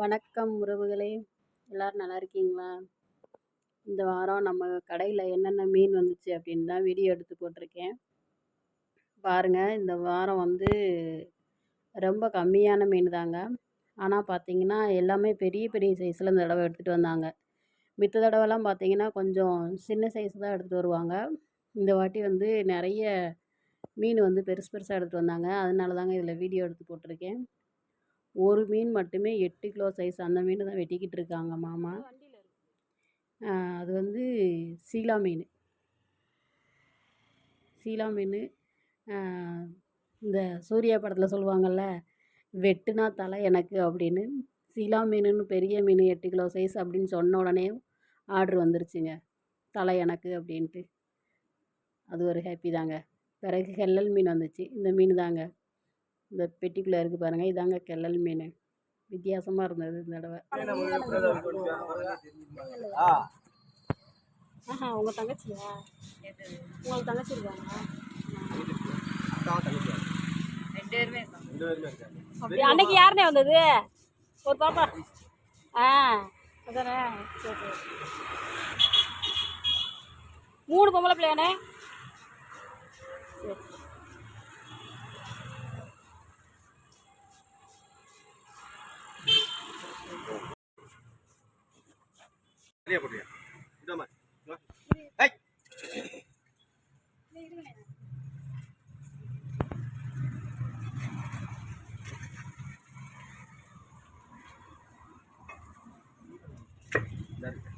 வணக்கம் உறவுகளே. எல்லோரும் நல்லா இருக்கீங்களா? இந்த வாரம் நம்ம கடையில் என்னென்ன மீன் வந்துச்சு அப்படின்னு தான் வீடியோ எடுத்து போட்டிருக்கேன். பாருங்கள் இந்த வாரம் வந்து ரொம்ப கம்மியான மீன் தாங்க. ஆனால் பார்த்தீங்கன்னா எல்லாமே பெரிய பெரிய சைஸில் இந்த தடவை எடுத்துகிட்டு வந்தாங்க. மித்த தடவைலாம் பார்த்தீங்கன்னா கொஞ்சம் சின்ன சைஸ் தான் எடுத்துகிட்டு வருவாங்க. இந்த வாட்டி வந்து நிறைய மீன் வந்து பெருசு பெருசாக எடுத்துகிட்டு வந்தாங்க. அதனால தாங்க இதில் வீடியோ எடுத்து போட்டிருக்கேன். ஒரு மீன் மட்டுமே எட்டு கிலோ சைஸ் அந்த மீன் தான் வெட்டிக்கிட்டு இருக்காங்க மாமா. அது வந்து சீலா மீன். சீலா மீன் இந்த சூர்யா படத்தில் சொல்லுவாங்கள்ல வெட்டுனா தலை எனக்கு அப்படின்னு. சீலா மீனுன்னு பெரிய மீன் எட்டு கிலோ சைஸ் அப்படின்னு சொன்ன உடனே ஆர்ட்ரு வந்துருச்சுங்க. தலை எனக்கு அப்படின்ட்டு. அது ஒரு ஹாப்பி தாங்க. பிறகு கெல்லல் மீன் வந்துச்சு. இந்த மீன் தாங்க. இந்த பெட்டிக்குள்ளே இருக்குது பாருங்கள் இதாங்க கெல்லல் மீன். வித்தியாசமாக இருந்தது இந்த தடவை. ஆஹா உங்கள் தங்கச்சியா? உங்களுக்கு தங்கச்சி இருக்காங்க. அன்னைக்கு யாருனே வந்தது? ஒரு பாப்பா. ஆ அதானே? சரி சரி. மூணு பொம்பளை பிள்ளையானே சரி. Iya, Bu. Udah, Mas. Hai. Dari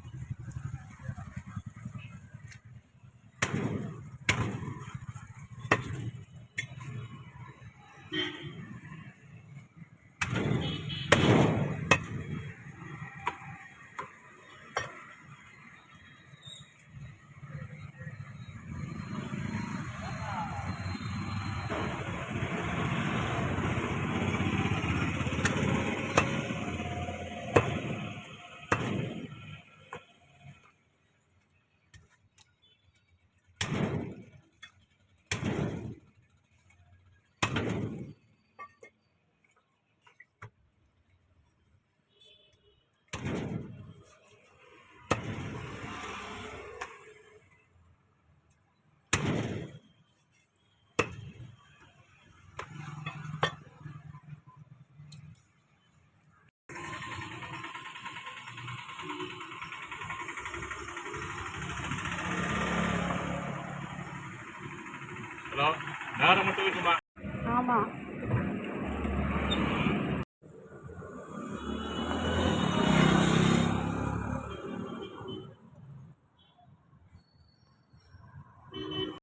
இருந்தோம் நேரம் மட்டும் இருக்குமா? ஆமாம்